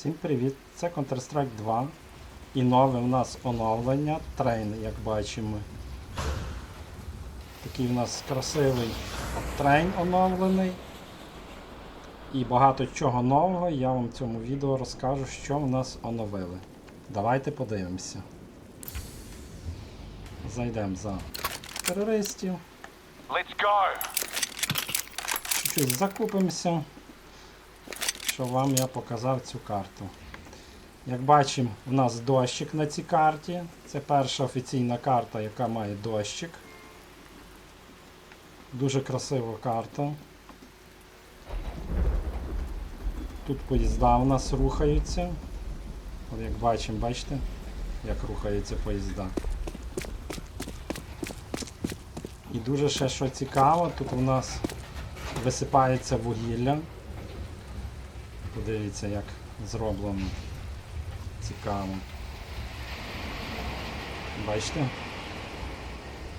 Всім привіт! Це Counter-Strike 2. І нове у нас оновлення трейн, як бачимо. Такий у нас красивий трейн оновлений. І багато чого нового я вам в цьому відео розкажу, що в нас оновили. Давайте подивимося. Зайдемо за терористів. Let's go. Чуть-чуть закупимося, щоб вам я показав цю карту. Як бачимо, у нас дощик на цій карті. Це перша офіційна карта, яка має дощик. Дуже красива карта. Тут поїзда у нас рухаються. От як бачимо, бачите, як рухаються поїзда. І дуже ще що цікаво, тут у нас висипається вугілля. Подивіться, як зроблено. Цікаво. Бачите?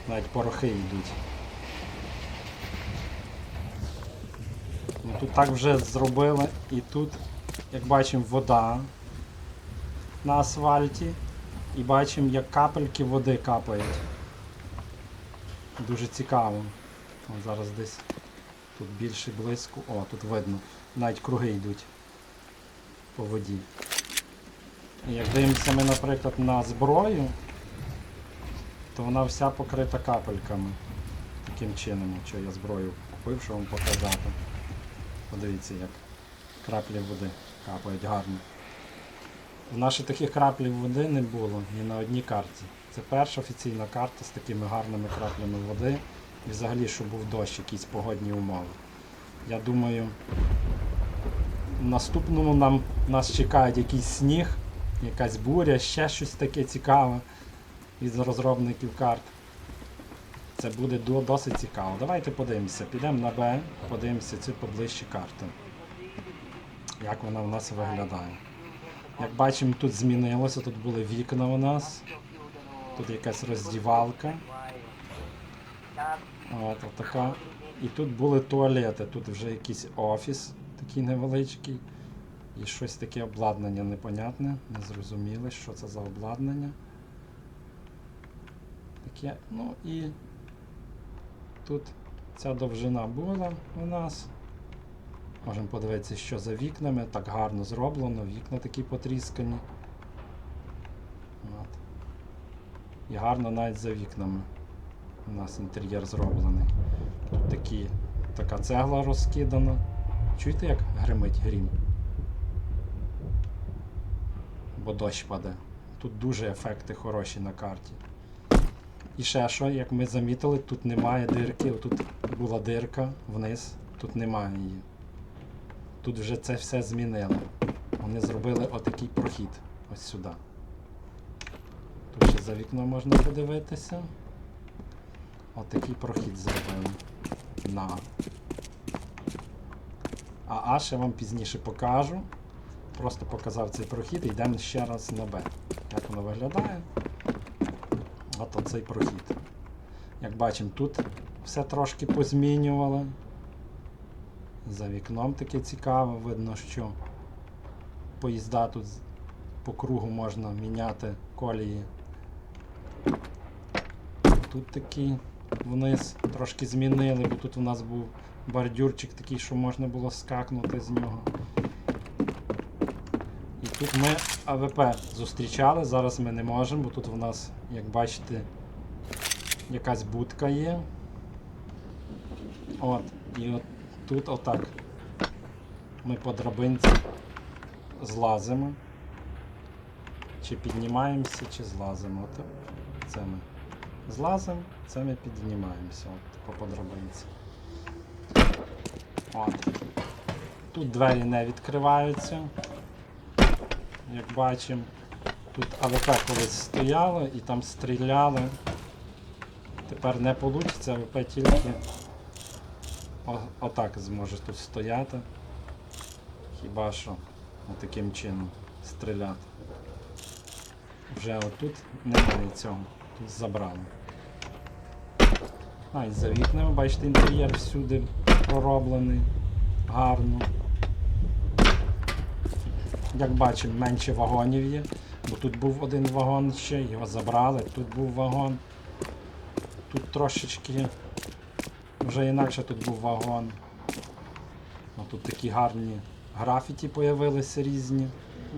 Навіть порохи йдуть. Ну, тут так вже зробили і тут, як бачимо, вода на асфальті. І бачимо, як капельки води капають. Дуже цікаво. О, зараз десь тут більше близько. О, тут видно. Навіть круги йдуть по воді. Як дивимося ми, наприклад, на зброю, то вона вся покрита капельками. Таким чином, що я зброю купив, щоб вам показати. Подивіться, як краплі води капають гарно. В наші таких краплів води не було ні на одній карті. Це перша офіційна карта з такими гарними краплями води. І взагалі, щоб був дощ, якісь погодні умови. Я думаю, наступному нам, нас чекає якийсь сніг, якась буря, ще щось таке цікаве від розробників карт. Це буде досить цікаво. Давайте подивимося. Підемо на Б, подивимося цю поближчі карти. Як вона в нас виглядає. Як бачимо, тут змінилося, тут були вікна у нас. Тут якась роздівалка. От, така. І тут були туалети, тут вже якийсь офіс такий невеличкий. І щось таке обладнання непонятне, незрозуміле, що це за обладнання. Таке, ну і тут ця довжина була у нас. Можемо подивитися, що за вікнами. Так гарно зроблено, вікна такі потріскані. От. І гарно навіть за вікнами. У нас інтер'єр зроблений. Тут такі, така цегла розкидана. Чуєте, як гримить грім? Бо дощ паде. Тут дуже ефекти хороші на карті. І ще що, як ми замітили, тут немає дирки. Тут була дирка вниз, тут немає її. Тут вже це все змінили. Вони зробили отакий прохід ось сюди. Тут ще за вікно можна подивитися. Отакий прохід зробили. На. А А ще вам пізніше покажу. Просто показав цей прохід і йдемо ще раз на Б. Як воно виглядає? От оцей прохід. Як бачимо, тут все трошки позмінювали. За вікном таке цікаве, видно, що поїзда тут по кругу можна міняти колії. Тут такий вниз трошки змінили, бо тут у нас був бордюрчик такий, що можна було скакнути з нього. І тут ми АВП зустрічали, зараз ми не можемо, бо тут у нас, як бачите, якась будка є. От, і от тут отак. Ми по драбинці злазимо. Чи піднімаємося, чи злазимо. Це ми злазимо, це ми піднімаємося от, по драбинці. От. Тут двері не відкриваються. Як бачимо, тут АВП колись стояло і там стріляли. Тепер не вийде, АВП тільки о- отак зможе тут стояти. Хіба що таким чином стріляти. Вже отут немає цього, тут забрали. А, і за вікнами, бачите, інтер'єр всюди пророблений гарно. як бачимо, менше вагонів є. Бо тут був один вагон ще, його забрали, тут був вагон. Тут трошечки вже інакше тут був вагон. О, тут такі гарні графіті появилися різні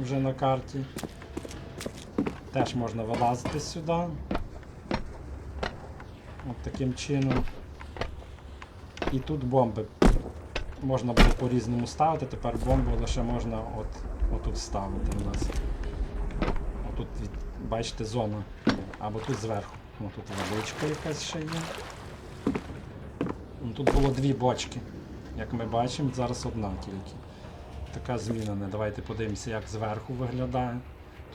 вже на карті. Теж можна вилазити сюди. От таким чином. І тут бомби. Можна було по-різному ставити, тепер бомбу лише можна от, отут ставити у нас. Отут, бачите, зона. Або тут зверху. О, тут водичка якась ще є. Ну, Тут було дві бочки. Як ми бачимо, зараз одна тільки. Така змінена. Давайте подивимося, як зверху виглядає.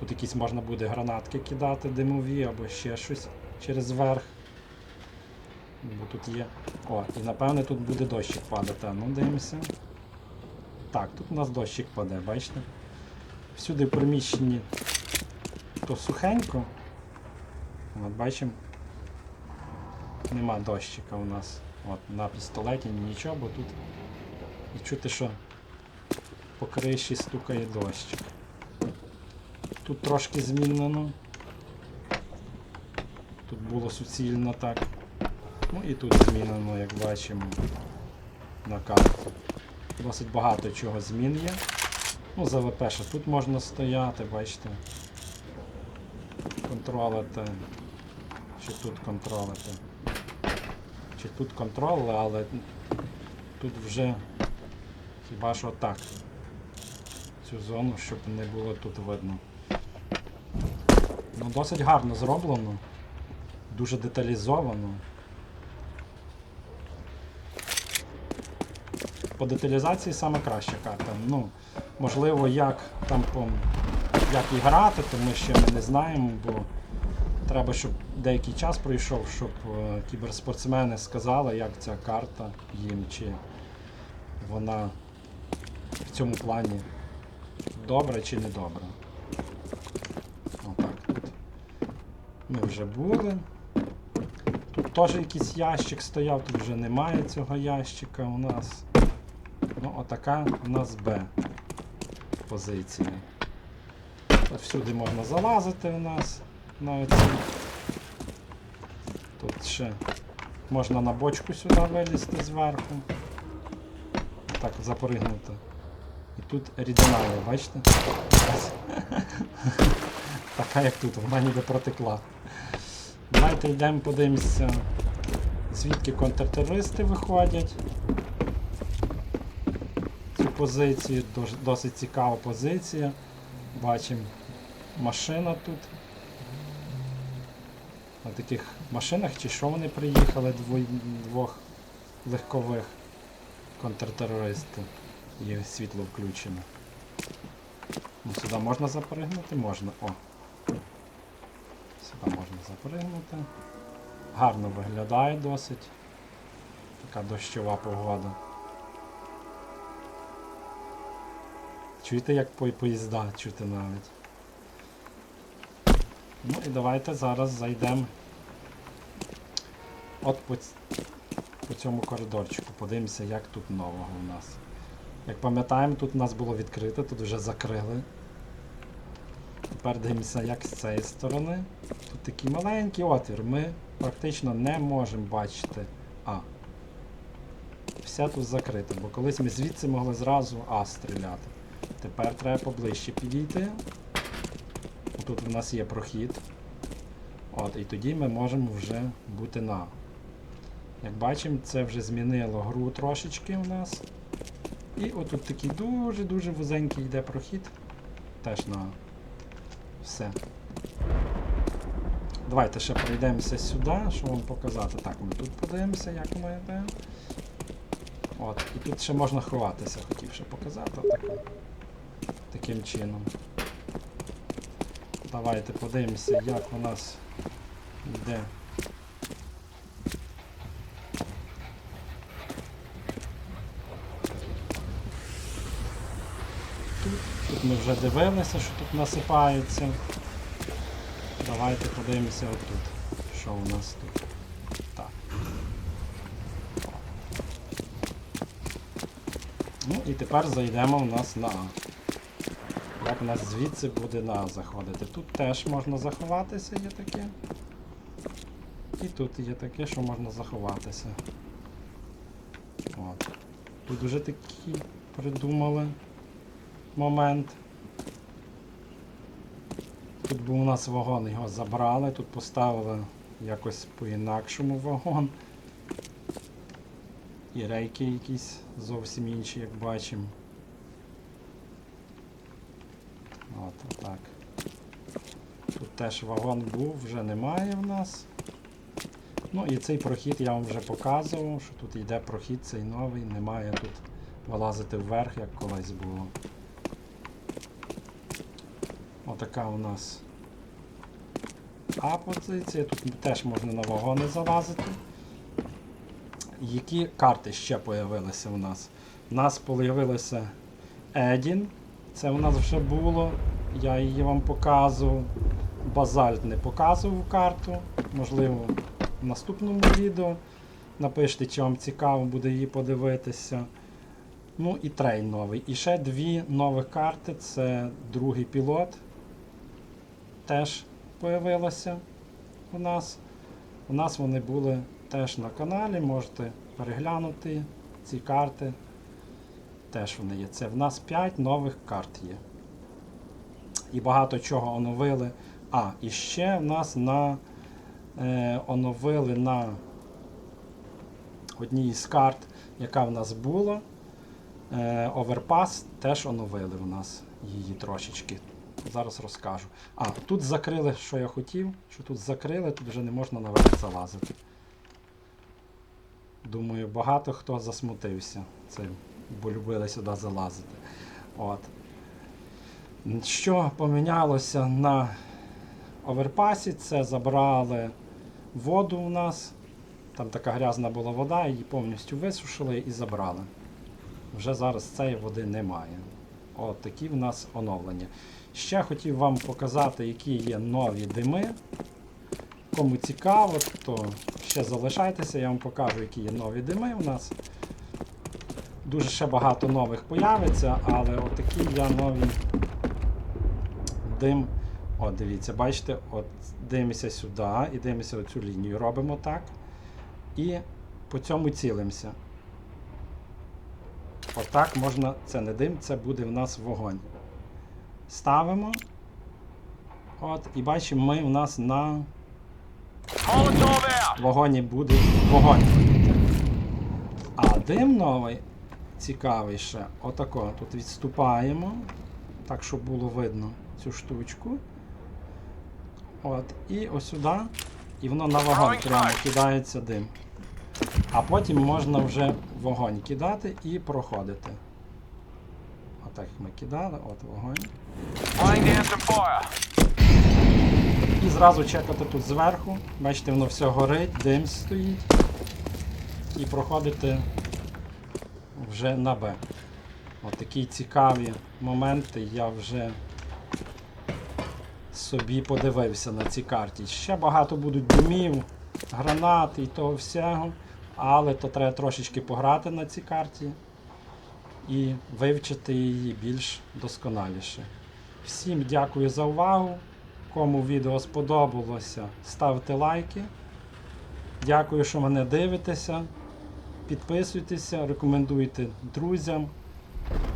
Тут якісь можна буде гранатки кидати, димові або ще щось через верх. Бо тут є. О, і напевне тут буде дощик падати. Ну, дивимося. Так, тут у нас дощик паде, бачите? Всюди в приміщенні то сухенько. От бачимо. Нема дощика у нас. От, на пістолеті нічого, бо тут і чути, що по криші стукає дощик. Тут трошки змінено. Тут було суцільно так. Ну і тут змінено, як бачимо, на карті. Досить багато чого змін є. Ну, за ВП ще тут можна стояти, бачите. Контролити. Чи тут контролити. Чи тут контролили, але тут вже хіба що так. Цю зону, щоб не було тут видно. Ну, досить гарно зроблено. Дуже деталізовано. По деталізації саме краща карта. Ну, можливо, як там як і грати, то ми ще не знаємо, бо треба, щоб деякий час пройшов, щоб е, кіберспортсмени сказали, як ця карта їм, чи вона в цьому плані добра чи не добра. Отак тут. Ми вже були. Тут теж якийсь ящик стояв, тут вже немає цього ящика у нас. Ну, отака у нас Б позиція. Всюди можна залазити у нас на оці. Тут ще можна на бочку сюди вилізти зверху. Так, запригнути. І тут рідина, бачите? така як тут, вона ніби протекла. Давайте йдемо подивимося, звідки контртерористи виходять. Цю позицію, досить цікава позиція. Бачимо машина тут. На таких машинах чи що вони приїхали двох легкових контртерористів. Є світло включено. Ну, сюди можна запригнути? Можна. О. Сюди можна запригнути. Гарно виглядає досить. Така дощова погода. Чуєте, як по- поїзда чути навіть. Ну і давайте зараз зайдемо от по, по цьому коридорчику. Подивимося, як тут нового у нас. Як пам'ятаємо, тут у нас було відкрите, тут вже закрили. Тепер дивимося, як з цієї сторони. Тут такий маленький отвір. Ми практично не можемо бачити А. Все тут закрито, бо колись ми звідси могли зразу А стріляти. Тепер треба поближче підійти. Тут у нас є прохід. От, і тоді ми можемо вже бути на. Як бачимо, це вже змінило гру трошечки у нас. І отут такий дуже-дуже вузенький йде прохід. Теж на все. Давайте ще пройдемося сюди, щоб вам показати. Так, ми тут подивимося, як воно йде. От, і тут ще можна ховатися, хотів ще показати. Так, таким чином. Давайте подивимося, як у нас йде. Тут ми вже дивилися, що тут насипається. Давайте подивимося отут, що у нас тут. Ну і тепер зайдемо у нас на А. Як у нас звідси буде на А заходити? Тут теж можна заховатися, є таке. І тут є таке, що можна заховатися. От. Тут вже такі придумали момент. Тут був у нас вагон, його забрали, тут поставили якось по-інакшому вагон. І рейки якісь зовсім інші, як бачимо. От так. Тут теж вагон був, вже немає в нас. Ну і цей прохід я вам вже показував, що тут йде прохід цей новий, немає тут вилазити вверх, як колись було. Отака у нас А позиція. Тут теж можна на вагони залазити. Які карти ще появилися у нас? У нас появилося Едін. Це у нас вже було. Я її вам показував. Базальт не показував карту. Можливо, в наступному відео. Напишіть, чи вам цікаво буде її подивитися. Ну і трейн новий. І ще дві нових карти. Це другий пілот. Теж появилося у нас. У нас вони були теж на каналі. Можете переглянути ці карти. Теж вони є. Це в нас 5 нових карт є. І багато чого оновили. А, і ще в нас на е, оновили на одній із карт, яка в нас була. Е, Overpass теж оновили в нас її трошечки. Зараз розкажу. А, тут закрили, що я хотів, що тут закрили, тут вже не можна наверх залазити. Думаю, багато хто засмутився цим, бо любили сюди залазити. От. Що помінялося на оверпасі, це забрали воду у нас. Там така грязна була вода, її повністю висушили і забрали. Вже зараз цієї води немає. От такі в нас оновлення. Ще хотів вам показати, які є нові дими. Кому цікаво, то ще залишайтеся, я вам покажу, які є нові дими у нас. Дуже ще багато нових появиться, але отакі я нові дим. От, дивіться, бачите, от дивимося сюди і дивимося оцю лінію. Робимо так. І по цьому цілимося. Отак можна, це не дим, це буде в нас вогонь. Ставимо. От, і бачимо, ми у нас на Out! вагоні буде вогонь. А дим новий, цікавий ще, отако, тут відступаємо, так, щоб було видно цю штучку. От, і ось сюди, і воно на вогонь прямо кидається дим. А потім можна вже вогонь кидати і проходити. Отак як ми кидали, от вогонь. Зразу чекати тут зверху. Бачите, воно все горить, дим стоїть. І проходити вже на Б. От такі цікаві моменти я вже собі подивився на цій карті. Ще багато будуть димів, гранат і того всього. Але то треба трошечки пограти на цій карті і вивчити її більш досконаліше. Всім дякую за увагу. Кому відео сподобалося, ставте лайки. Дякую, що мене дивитеся. Підписуйтеся, рекомендуйте друзям.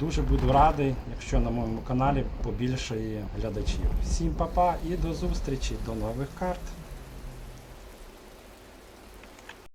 Дуже буду радий, якщо на моєму каналі побільшає глядачів. Всім па-па і до зустрічі, до нових карт.